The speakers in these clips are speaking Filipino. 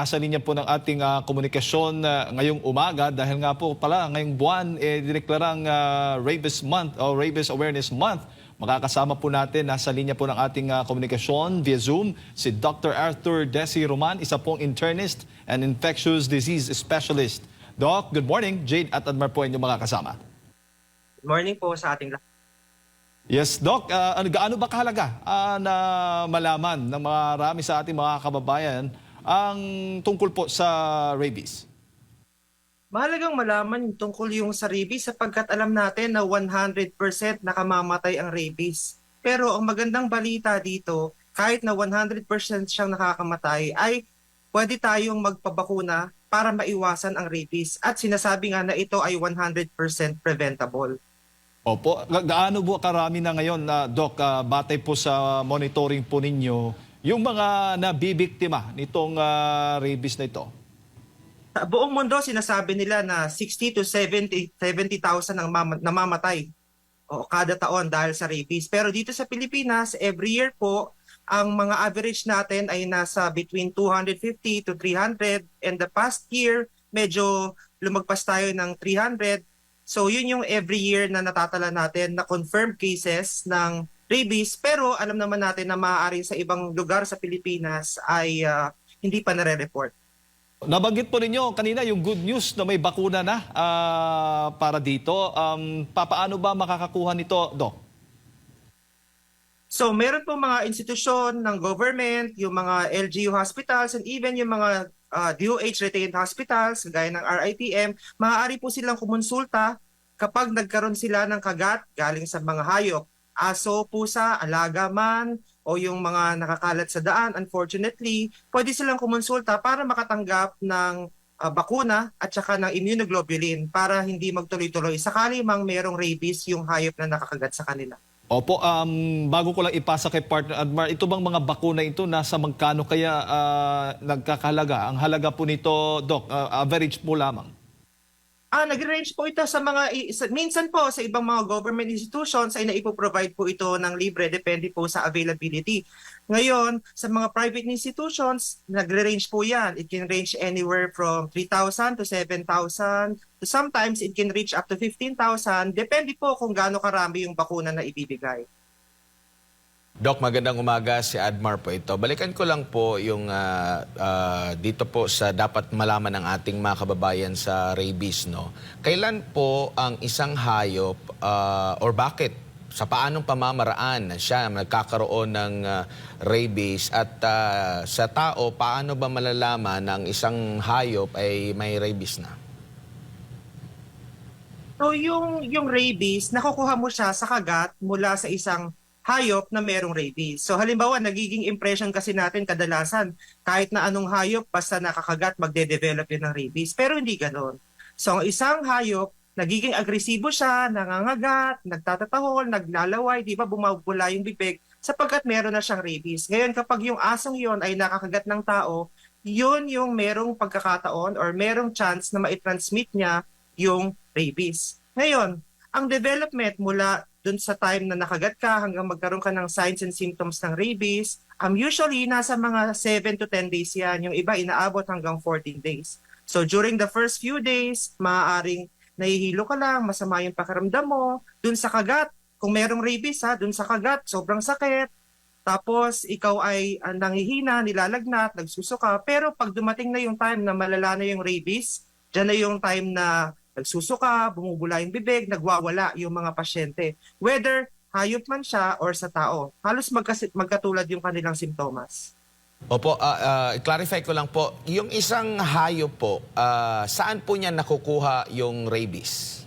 Nasa linya po ng ating ah, komunikasyon ah, ngayong umaga dahil nga po pala ngayong buwan eh, direklarang ah, Rabies Month o Rabies Awareness Month. Makakasama po natin nasa linya po ng ating ah, komunikasyon via Zoom si Dr. Arthur Desi Roman, isa pong internist and infectious disease specialist. Doc, good morning. Jade at Admar po inyong makakasama. Good morning po sa ating lahat. Yes, Doc, ah, ano, gaano ba kahalaga ah, na malaman ng marami sa ating mga kababayan ang tungkol po sa rabies? Mahalagang malaman yung tungkol yung sa rabies sapagkat alam natin na 100% nakamamatay ang rabies. Pero ang magandang balita dito, kahit na 100% siyang nakakamatay, ay pwede tayong magpabakuna para maiwasan ang rabies. At sinasabi nga na ito ay 100% preventable. Opo, Ga- gaano po karami na ngayon na Doc, ah, batay po sa monitoring po ninyo, yung mga nabibiktima nitong ah, rabies na ito? Buong mundo, sinasabi nila na 60 to 70 70,000 ang mama- namamatay o kada taon dahil sa rabies. Pero dito sa Pilipinas, every year po, ang mga average natin ay nasa between 250 to 300 and the past year, medyo lumagpas tayo ng 300. So yun yung every year na natatala natin na confirmed cases ng rabies. Pero alam naman natin na maaaring sa ibang lugar sa Pilipinas ay ah, hindi pa nare-report. Nabanggit po ninyo kanina yung good news na may bakuna na ah, para dito. Um, papaano ba makakakuha nito, Doc? So meron po mga institusyon ng government, yung mga LGU hospitals and even yung mga uh, DOH retained hospitals gaya ng RITM, maaari po silang kumonsulta kapag nagkaroon sila ng kagat galing sa mga hayop, aso, pusa, alaga man, o yung mga nakakalat sa daan, unfortunately, pwede silang kumonsulta para makatanggap ng uh, bakuna at saka ng immunoglobulin para hindi magtuloy-tuloy sakali mang merong rabies yung hayop na nakakagat sa kanila. Opo, um, bago ko lang ipasa kay partner Admar, ito bang mga bakuna ito nasa magkano kaya ah, nagkakahalaga? Ang halaga po nito, Doc, ah, average po lamang. Ah, nag-range po ito sa mga, sa- minsan po sa ibang mga government institutions ay naipoprovide po ito ng libre, depende po sa availability. Ngayon, sa mga private institutions, nagre-range po yan. It can range anywhere from 3,000 to 7,000. To sometimes, it can reach up to 15,000. Depende po kung gaano karami yung bakuna na ibibigay. Doc, magandang umaga. Si Admar po ito. Balikan ko lang po yung ah, ah, dito po sa dapat malaman ng ating mga kababayan sa rabies. No? Kailan po ang isang hayop ah, or bakit sa paanong pamamaraan siya nagkakaroon ng ah, rabies at ah, sa tao, paano ba malalaman ng isang hayop ay may rabies na? So yung yung rabies, nakukuha mo siya sa kagat mula sa isang hayop na merong rabies. So halimbawa, nagiging impression kasi natin kadalasan kahit na anong hayop basta nakakagat magde-develop yun ng rabies. Pero hindi ganoon. So ang isang hayop, nagiging agresibo siya, nangangagat, nagtatatahol, naglalaway, di ba bumabula yung bibig sapagkat meron na siyang rabies. Ngayon kapag yung asong yon ay nakakagat ng tao, yun yung merong pagkakataon or merong chance na ma-transmit niya yung rabies. Ngayon, ang development mula dun sa time na nakagat ka hanggang magkaroon ka ng signs and symptoms ng rabies, um, usually nasa mga 7 to 10 days yan. Yung iba inaabot hanggang 14 days. So during the first few days, maaaring nahihilo ka lang, masama yung pakiramdam mo, dun sa kagat, kung merong rabies ha, dun sa kagat, sobrang sakit, tapos ikaw ay uh, nangihina, nilalagnat, nagsusuka, pero pag dumating na yung time na malala na yung rabies, dyan na yung time na nagsusuka, bumubula yung bibig, nagwawala yung mga pasyente. Whether hayop man siya or sa tao, halos magkasi- magkatulad yung kanilang simptomas. Opo, ah, ah, i-clarify ko lang po, yung isang hayop po, ah, saan po niya nakukuha yung rabies?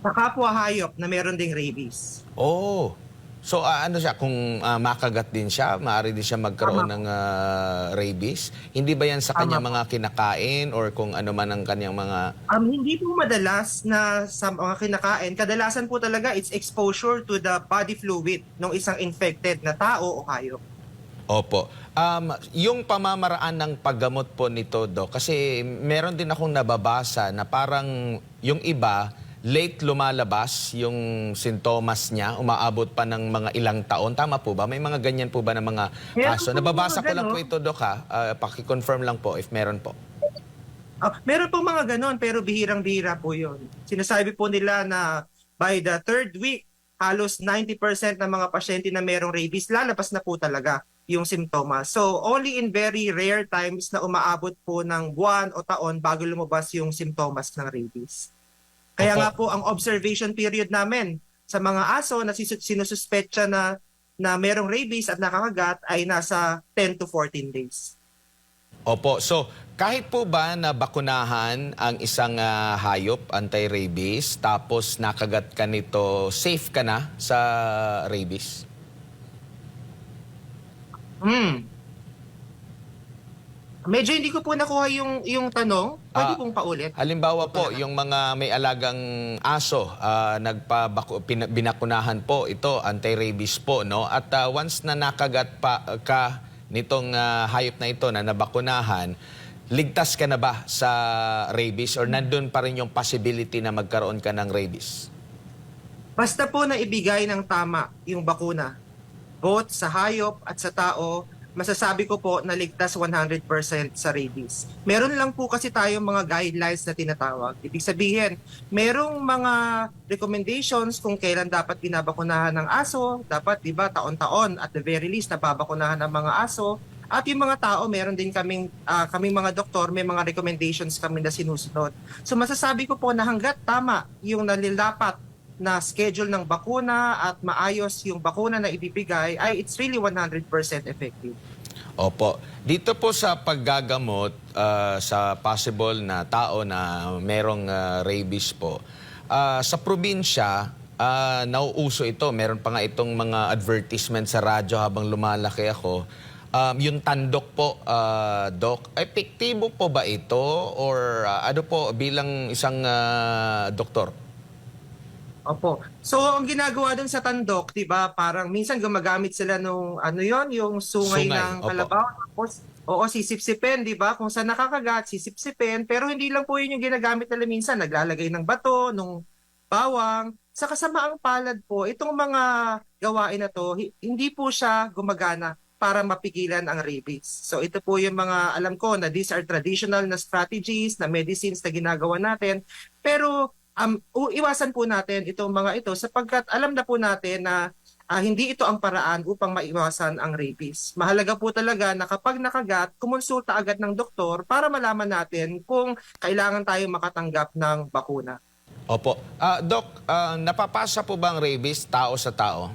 Sa kapwa hayop na meron ding rabies. Oh. So ah, ano siya, kung ah, makagat din siya, maaari din siya magkaroon Tama. ng ah, rabies? Hindi ba yan sa Tama po. mga kinakain or kung ano man ang kanyang mga... Um, hindi po madalas na sa mga kinakain. Kadalasan po talaga it's exposure to the body fluid ng isang infected na tao o hayop. Opo. Um, yung pamamaraan ng paggamot po nito, Dok, kasi meron din akong nababasa na parang yung iba late lumalabas yung sintomas niya, umaabot pa ng mga ilang taon. Tama po ba? May mga ganyan po ba ng mga Meron kaso? po Nababasa ko lang po ito, Dok, ha? Ah, paki-confirm lang po if meron po. Ah, meron pong mga ganon pero bihirang-bihira po yun. Sinasabi po nila na by the third week, halos 90% ng mga pasyente na merong rabies, lalabas na po talaga yung simptomas. So only in very rare times na umaabot po ng buwan o taon bago lumabas yung simptomas ng rabies. Kaya Opo. nga po ang observation period namin sa mga aso na sinususpetsa na na merong rabies at nakakagat ay nasa 10 to 14 days. Opo. So, kahit po ba na bakunahan ang isang ah, hayop, anti-rabies, tapos nakagat ka nito, safe ka na sa rabies? Hmm. Medyo hindi ko po nakuha yung yung tanong. Pwede Ah, pong paulit. Halimbawa po, yung mga may alagang aso, ah, nagpabaku, pina- binakunahan po ito, anti-rabies po, no? At ah, once na nakagat pa ka nitong ah, hayop na ito na nabakunahan, ligtas ka na ba sa rabies or nandun pa rin yung possibility na magkaroon ka ng rabies? Basta po na ibigay ng tama yung bakuna, both sa hayop at sa tao, masasabi ko po na ligtas 100% sa rabies. Meron lang po kasi tayong mga guidelines na tinatawag. Ibig sabihin, merong mga recommendations kung kailan dapat binabakunahan ng aso. Dapat, di ba, taon-taon at the very least, nababakunahan ng mga aso. At yung mga tao, meron din kaming, ah, kaming mga doktor, may mga recommendations kami na sinusunod. So masasabi ko po na hanggat tama yung nalilapat na schedule ng bakuna at maayos yung bakuna na ibibigay, ay it's really 100% effective. Opo. Dito po sa paggagamot ah, sa possible na tao na merong ah, rabies po, ah, sa probinsya, ah, nauuso ito. Meron pa nga itong mga advertisement sa radyo habang lumalaki ako. Um, yung tandok po, ah, Doc, epektibo po ba ito? Or ah, ano po bilang isang ah, doktor? Opo. So, ang ginagawa dun sa tandok, 'di ba, parang minsan gumagamit sila nung ano 'yon, yung sungay, Sungay, ng opo. kalabaw tapos Oo, sisipsipin, 'di ba? Kung saan nakakagat, sisipsipin, pero hindi lang po 'yun yung ginagamit nila minsan, naglalagay ng bato, nung bawang. Sa kasamaang palad po, itong mga gawain na to, hi- hindi po siya gumagana para mapigilan ang rabies. So ito po yung mga alam ko na these are traditional na strategies, na medicines na ginagawa natin. Pero um, iwasan po natin itong mga ito sapagkat alam na po natin na ah, hindi ito ang paraan upang maiwasan ang rabies. Mahalaga po talaga na kapag nakagat, kumonsulta agad ng doktor para malaman natin kung kailangan tayo makatanggap ng bakuna. Opo. Ah, Doc, ah, napapasa po ba ang rabies tao sa tao?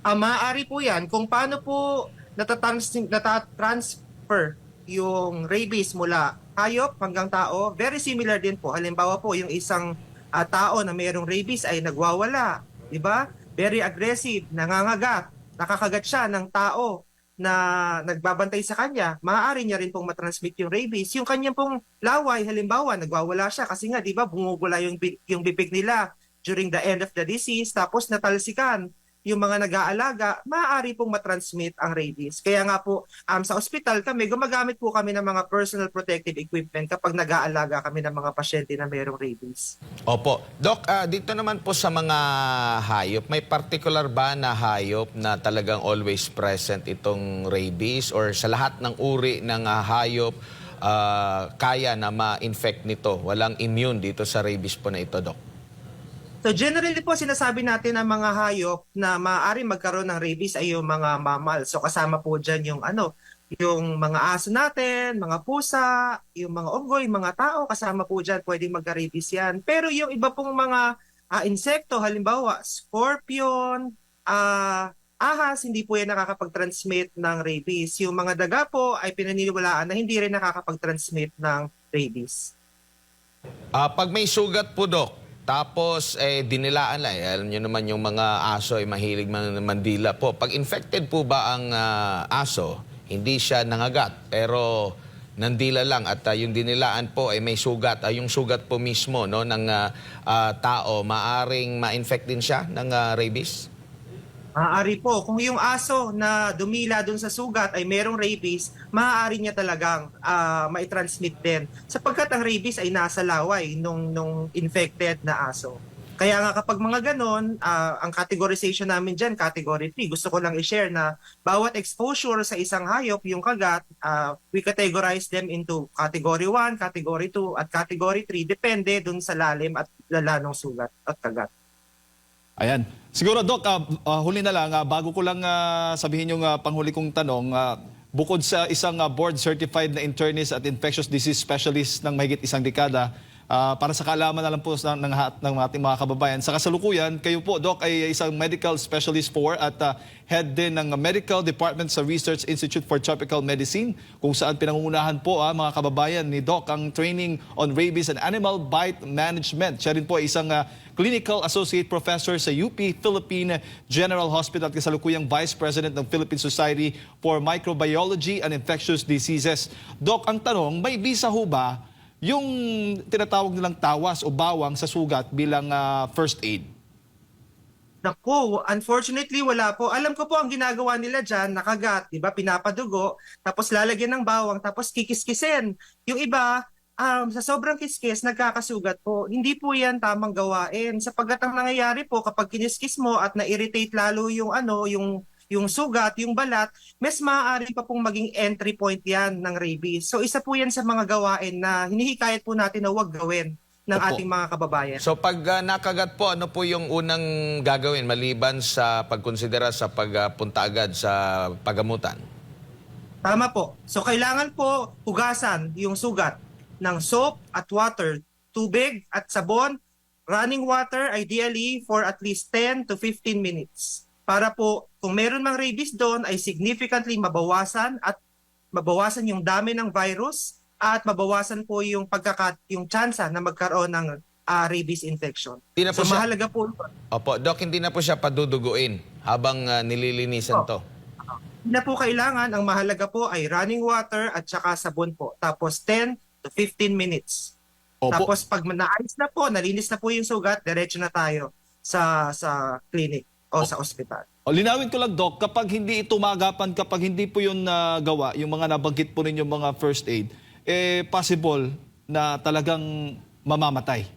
Ah, maaari po yan kung paano po natatrans- natatransfer yung rabies mula hayop hanggang tao. Very similar din po. Halimbawa po, yung isang ah, tao na mayroong rabies ay nagwawala. Di ba? Very aggressive, nangangagat, nakakagat siya ng tao na nagbabantay sa kanya, maaari niya rin pong matransmit yung rabies. Yung kanyang pong laway, halimbawa, nagwawala siya kasi nga, di ba, bumubula yung, yung bibig nila during the end of the disease, tapos natalsikan yung mga nag-aalaga, maaari pong matransmit ang rabies. Kaya nga po, um, sa ospital kami, gumagamit po kami ng mga personal protective equipment kapag nag-aalaga kami ng mga pasyente na mayroong rabies. Opo. Doc, ah, dito naman po sa mga hayop, may particular ba na hayop na talagang always present itong rabies or sa lahat ng uri ng ah, hayop ah, kaya na ma-infect nito? Walang immune dito sa rabies po na ito, Doc? So generally po sinasabi natin ang mga hayop na maaari magkaroon ng rabies ay yung mga mammal. So kasama po dyan yung ano, yung mga aso natin, mga pusa, yung mga unggoy, mga tao, kasama po dyan, pwedeng magka-rabies yan. Pero yung iba pong mga ah, insekto, halimbawa, scorpion, ah, ahas, hindi po yan nakakapag-transmit ng rabies. Yung mga daga po ay pinaniniwalaan na hindi rin nakakapag-transmit ng rabies. Ah, pag may sugat po, Doc, tapos eh, dinilaan lang, eh, alam nyo naman yung mga aso ay mahilig man mandila po. Pag infected po ba ang ah, aso, hindi siya nangagat, pero nandila lang at ah, yung dinilaan po ay may sugat. Ah, yung sugat po mismo no, ng ah, ah, tao, maaring ma-infect din siya ng ah, rabies? Maaari po, kung yung aso na dumila dun sa sugat ay merong rabies, maaari niya talagang ah, mai-transmit din. Sapagkat ang rabies ay nasa laway nung, nung infected na aso. Kaya nga kapag mga ganon, ah, ang categorization namin dyan, category 3, gusto ko lang i-share na bawat exposure sa isang hayop, yung kagat, ah, we categorize them into category 1, category 2, at category 3, depende dun sa lalim at lala ng sugat at kagat. Ayan. Siguro, Doc, ah, ah, huli na lang, ah, bago ko lang ah, sabihin yung ah, panghuli kong tanong, ah, bukod sa isang ah, board-certified na internist at infectious disease specialist ng mahigit isang dekada, ah, para sa kaalaman na lang po ng, hat- ng ating mga kababayan, sa kasalukuyan, kayo po, Doc, ay isang medical specialist for at ah, head din ng Medical Department sa Research Institute for Tropical Medicine, kung saan pinangungunahan po ah, mga kababayan ni Doc ang training on rabies and animal bite management. Siya rin po ay isang ah, Clinical Associate Professor sa UP Philippine General Hospital at kasalukuyang Vice President ng Philippine Society for Microbiology and Infectious Diseases. Doc, ang tanong, may visa ho ba yung tinatawag nilang tawas o bawang sa sugat bilang ah, first aid? Naku, unfortunately wala po. Alam ko po ang ginagawa nila dyan, nakagat, di ba, pinapadugo, tapos lalagyan ng bawang, tapos kikiskisin. Yung iba, um, sa sobrang kiskis, nagkakasugat po. Hindi po yan tamang gawain. Sapagkat ang nangyayari po, kapag kiniskis mo at na-irritate lalo yung ano, yung yung sugat, yung balat, mas maaari pa pong maging entry point yan ng rabies. So isa po yan sa mga gawain na hinihikayat po natin na huwag gawin ng Opo. ating mga kababayan. So pag ah, nakagat po, ano po yung unang gagawin maliban sa pagkonsidera sa pagpunta agad sa pagamutan? Tama po. So kailangan po hugasan yung sugat ng soap at water, tubig at sabon, running water ideally for at least 10 to 15 minutes. Para po kung meron mang rabies doon ay significantly mabawasan at mabawasan yung dami ng virus at mabawasan po yung pagkakat yung tsansa na magkaroon ng ah, rabies infection. Di na po So siya- mahalaga po Opo, Doc, hindi na po siya paduduguin habang ah, nililinisan to. Hindi na po kailangan, ang mahalaga po ay running water at saka sabon po. Tapos 10 to 15 minutes. Opo. Tapos pag naayos na po, nalinis na po yung sugat, diretso na tayo sa sa clinic o sa ospital. O, linawin ko lang, Doc, kapag hindi ito magapan, kapag hindi po yun nagawa, yung mga nabanggit po ninyo mga first aid, eh, possible na talagang mamamatay.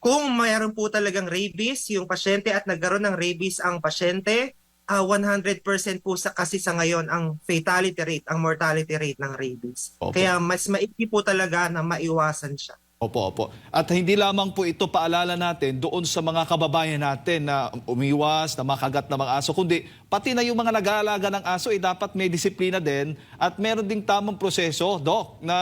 Kung mayroon po talagang rabies, yung pasyente at nagkaroon ng rabies ang pasyente, ah, 100% po sa kasi sa ngayon ang fatality rate, ang mortality rate ng rabies. Opo. Kaya mas maigi po talaga na maiwasan siya. Opo, opo. At hindi lamang po ito paalala natin doon sa mga kababayan natin na umiwas, na makagat na mga aso, kundi pati na yung mga nag-aalaga ng aso, eh, dapat may disiplina din at meron ding tamang proseso, Doc, na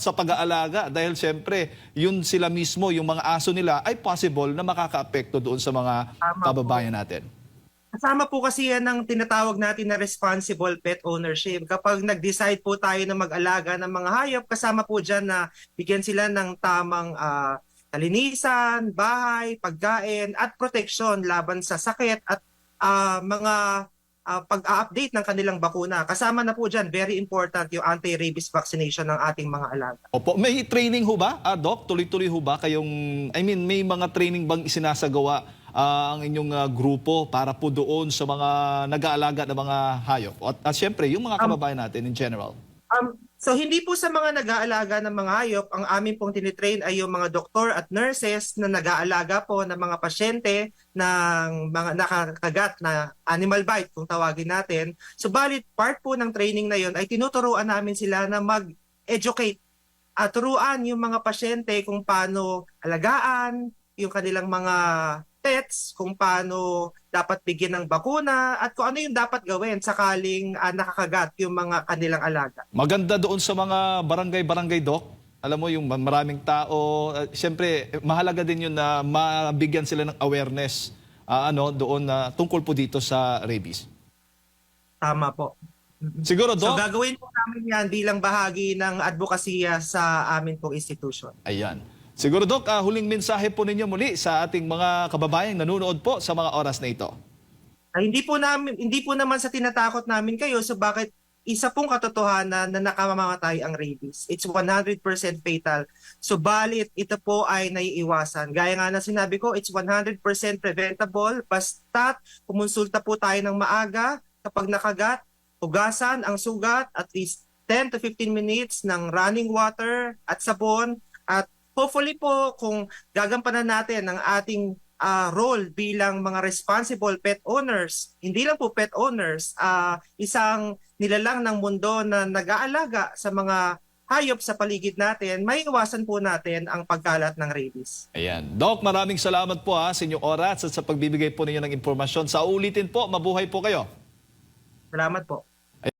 sa pag-aalaga. Dahil siyempre, yun sila mismo, yung mga aso nila, ay possible na makaka-apekto doon sa mga Tama po. kababayan natin. Kasama po kasi yan ng tinatawag natin na responsible pet ownership. Kapag nag-decide po tayo na mag-alaga ng mga hayop, kasama po dyan na bigyan sila ng tamang ah, kalinisan, bahay, pagkain, at protection laban sa sakit at ah, mga ah, pag-update ng kanilang bakuna. Kasama na po dyan, very important yung anti-rabies vaccination ng ating mga alaga. Opo, may training ho ba, ah, Doc? Tuloy-tuloy ho ba kayong, I mean, may mga training bang isinasagawa ah, ang inyong ah, grupo para po doon sa mga nag-aalaga ng mga hayop? At, at syempre, yung mga kababayan natin in general. Um, so hindi po sa mga nag-aalaga ng mga hayop, ang amin pong tinitrain ay yung mga doktor at nurses na nag-aalaga po ng mga pasyente ng mga nakakagat na animal bite kung tawagin natin. Subalit part po ng training na yon ay tinuturuan namin sila na mag-educate at turuan yung mga pasyente kung paano alagaan yung kanilang mga pets, kung paano dapat bigyan ng bakuna at kung ano yung dapat gawin sakaling ah, nakakagat yung mga kanilang alaga. Maganda doon sa mga barangay-barangay, Doc. Alam mo, yung maraming tao, ah, syempre, eh, mahalaga din yun na mabigyan sila ng awareness ah, ano, doon na tungkol po dito sa rabies. Tama po. Siguro, So Doc, gagawin po namin yan bilang bahagi ng advokasya sa amin pong institution. Ayan. Siguro, Doc, ah, huling mensahe po ninyo muli sa ating mga kababayang nanonood po sa mga oras na ito. Ah, hindi po namin hindi po naman sa tinatakot namin kayo so bakit isa pong katotohanan na nakamamatay ang rabies. It's 100% fatal. Subalit, ito po ay naiiwasan. Gaya nga na sinabi ko, it's 100% preventable. Basta't kumonsulta po tayo ng maaga kapag nakagat, hugasan ang sugat at least 10 to 15 minutes ng running water at sabon at hopefully po kung gagampanan natin ang ating ah, role bilang mga responsible pet owners, hindi lang po pet owners, ah, isang nilalang ng mundo na nag-aalaga sa mga hayop sa paligid natin, may iwasan po natin ang pagkalat ng rabies. Ayan. Doc, maraming salamat po ha sa inyong oras at sa pagbibigay po ninyo ng impormasyon. Sa ulitin po, mabuhay po kayo. Salamat po.